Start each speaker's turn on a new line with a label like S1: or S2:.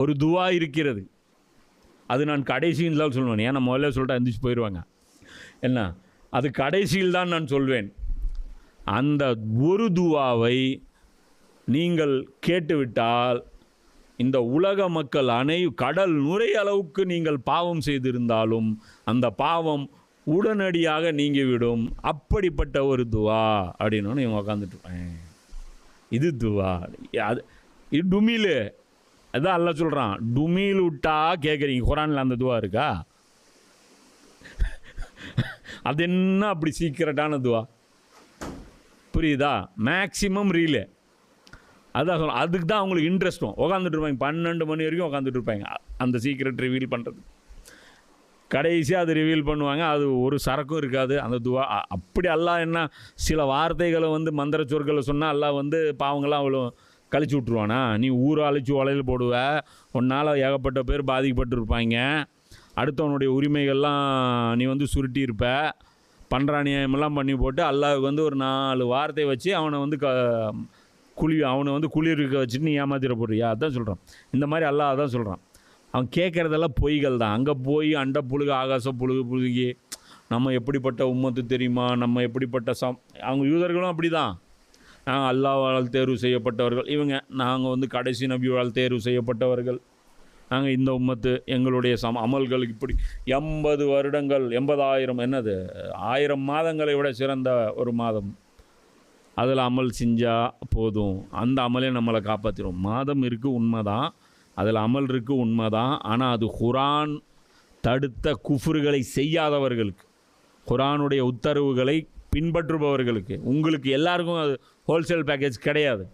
S1: ஒரு துவா இருக்கிறது. அது நான் கடைசியில் தான் சொல்லுவேன். ஏன்னா முதல்ல சொல்லிட்டு எந்திரிச்சு போயிடுவாங்க என்ன? அது கடைசியில் தான் நான் சொல்வேன். அந்த ஒரு துவாவை நீங்கள் கேட்டுவிட்டால் இந்த உலக மக்கள் அனை கடல் நுரை அளவுக்கு நீங்கள் பாவம் செய்திருந்தாலும் அந்த பாவம் உடனடியாக நீங்கிவிடும். அப்படிப்பட்ட ஒரு துவா அப்படின்னு இவன் உட்காந்துட்டு இருப்பேன் இது துவா. அது டுமிலு. அதான் அல்ல சொல்கிறான் டுமீல் விட்டா கேட்குறீங்க குரானில் அந்த துவா இருக்கா? அது என்ன அப்படி சீக்கிரட்டான துவா? புரியுதா? மேக்ஸிமம் ரீலே அதான் சொல்லணும் அதுக்கு தான் அவங்களுக்கு இன்ட்ரெஸ்ட்டும் உட்காந்துட்டு இருப்பாங்க. பன்னெண்டு மணி வரைக்கும் உட்காந்துட்டு இருப்பாங்க. அந்த சீக்கிரட் ரிவீல் பண்ணுறது கடைசியாக அது ரிவீல் பண்ணுவாங்க. அது ஒரு சரக்கும் இருக்காது. அந்த துவா அப்படி அல்லா என்ன சில வார்த்தைகளை வந்து மந்திர சொற்களை சொன்னால் அல்லா வந்து பாவங்களாம் அவ்வளோ கழிச்சு விட்ருவானா நீ ஊரை அழிச்சு உலையில் போடுவ. உன்னால் ஏகப்பட்ட பேர் பாதிக்கப்பட்டிருப்பாங்க. அடுத்தவனுடைய உரிமைகள்லாம் நீ வந்து சுருட்டி இருப்ப பண்றானியமெல்லாம் பண்ணி போட்டு அல்லாவுக்கு வந்து ஒரு நாலு வார்த்தை வச்சு அவனை வந்து க குளி அவனை வந்து குளிர்க்க வச்சுட்டு நீ ஏமாத்திர போடுறியா அதான் சொல்கிறான் இந்த மாதிரி அல்லாஹ் அதான் சொல்கிறான் அவன் கேட்குறதெல்லாம் பொய்கள் தான். அங்கே போய் அண்ட புழுகு ஆகாச புழுகு புழுகி நம்ம எப்படிப்பட்ட உம்மத்து தெரியுமா? நம்ம எப்படிப்பட்ட சம் அவங்க யூதர்களும் அப்படி தான் அல்லாவால் தேர்வு செய்யப்பட்டவர்கள். இவங்க நாங்கள் வந்து கடைசி நபியால் தேர்வு செய்யப்பட்டவர்கள். நாங்கள் இந்த உம்மத்து எங்களுடைய சம அமல்கள் இப்படி எண்பது வருடங்கள் எண்பதாயிரம் என்னது ஆயிரம் மாதங்களை விட சிறந்த ஒரு மாதம். அதில் அமல் செஞ்சால் போதும். அந்த அமலே நம்மளை காப்பாற்றிடும் மாதம் இருக்குது உண்மை தான் அதில் அமல் இருக்குது உண்மை தான் ஆனால் அது குரான் தடுத்த குஃபுர்களை செய்யாதவர்களுக்கு குரானுடைய உத்தரவுகளை பின்பற்றுபவர்களுக்கு உங்களுக்கு எல்லாருக்கும் அது ஹோல்சேல் பேக்கேஜ் கிடையாது.